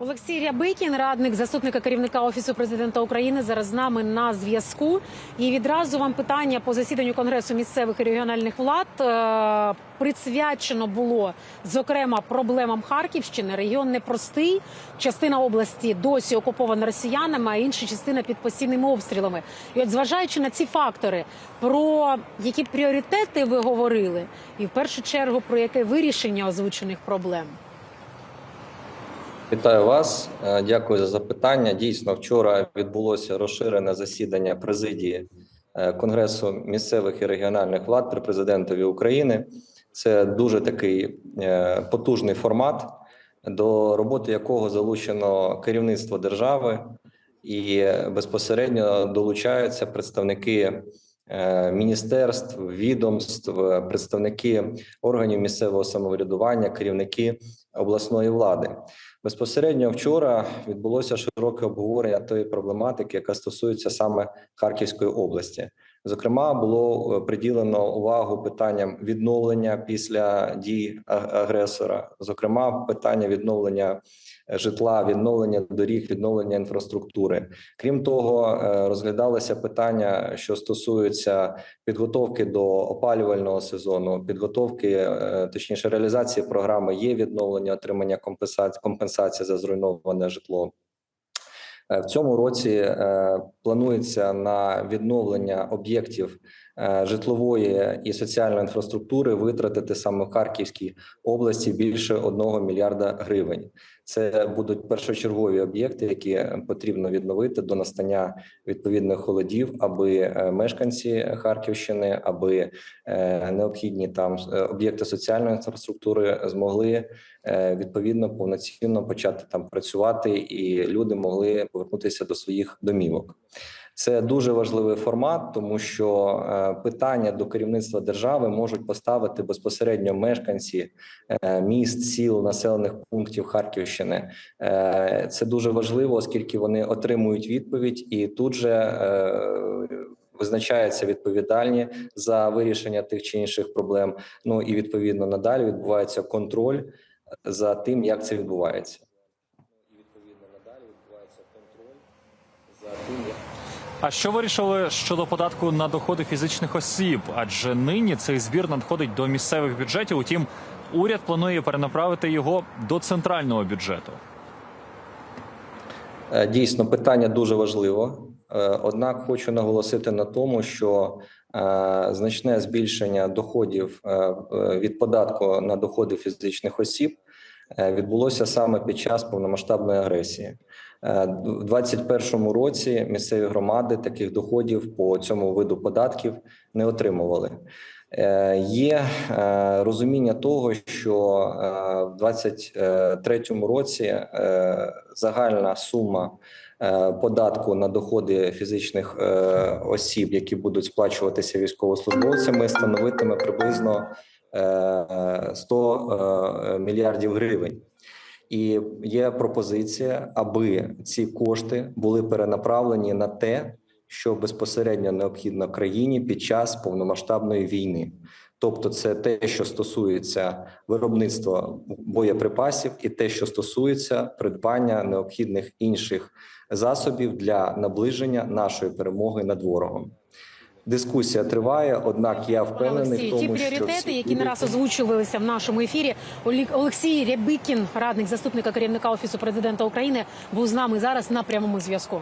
Олексій Рябикін, радник заступника керівника офісу президента України, зараз з нами на зв'язку. І відразу вам питання по засіданню конгресу місцевих і регіональних влад е, присвячено було зокрема проблемам Харківщини. Регіон непростий. Частина області досі окупована росіянами, а інша частина під постійними обстрілами. І от зважаючи на ці фактори, про які пріоритети ви говорили, і в першу чергу про яке вирішення озвучених проблем. Вітаю вас, Е, дякую за запитання. Дійсно, вчора відбулося розширене засідання президії е, Конгресу місцевих і регіональних влад при президентові України. Це дуже такий е, потужний формат, до роботи якого залучено керівництво держави, і безпосередньо долучаються представники міністерств, відомств, представники органів місцевого самоврядування, керівники обласної влади. Безпосередньо вчора відбулося широке обговорення тої проблематики, яка стосується саме Харківської області. Зокрема, було е, приділено увагу питанням відновлення після дій агресора, зокрема, питання відновлення е, житла, відновлення доріг, відновлення інфраструктури. Крім того, е, розглядалися питання, що стосуються підготовки до опалювального сезону, підготовки, е, точніше, реалізації програми є відновлення отримання компенсації за зруйноване житло. Е, В цьому році е, планується на відновлення об'єктів житлової і соціальної інфраструктури витратити саме в Харківській області більше 1 мільярда гривень. Це будуть першочергові об'єкти, які потрібно відновити до настання відповідних холодів, аби е, мешканці Харківщини, аби е, необхідні там е, об'єкти соціальної інфраструктури змогли е, відповідно повноцінно почати там працювати, і люди могли повернутися до своїх домівок. Це дуже важливий формат, тому що е, питання до керівництва держави можуть поставити безпосередньо мешканці е, міст, сіл, населених пунктів Харківщини. Е, Це дуже важливо, оскільки вони отримують відповідь і тут же. Визначаються відповідальні за вирішення тих чи інших проблем. Ну і відповідно надалі відбувається контроль за тим, як це відбувається. І відповідно надалі відбувається контроль за тим, як А що вирішили щодо податку на доходи фізичних осіб? Адже нині цей збір надходить до місцевих бюджетів. Утім, уряд планує перенаправити його до центрального бюджету. Е, Дійсно, питання дуже важливо. Е, Однак хочу наголосити на тому, що е, значне збільшення доходів від податку на доходи фізичних осіб відбулося саме під час повномасштабної агресії. Е, В 2021 році місцеві громади таких доходів по цьому виду податків не отримували. Е, Є е, розуміння того, що е, в 2023 році е, загальна сума е, податку на доходи фізичних е, осіб, які будуть сплачуватися військовослужбовцями, становитиме приблизно е, 100 е, мільярдів гривень. І є пропозиція, аби ці кошти були перенаправлені на те, що безпосередньо необхідно країні під час повномасштабної війни. Тобто, це те, що стосується виробництва боєприпасів, і те, що стосується придбання необхідних інших засобів для наближення нашої перемоги над ворогом. Дискусія триває, однак я впевнений Олексій, в тому, ті що пріоритети, всі які не раз озвучувалися в нашому ефірі. Олексій Рябикін, радник заступника керівника офісу президента України, був з нами зараз на прямому зв'язку.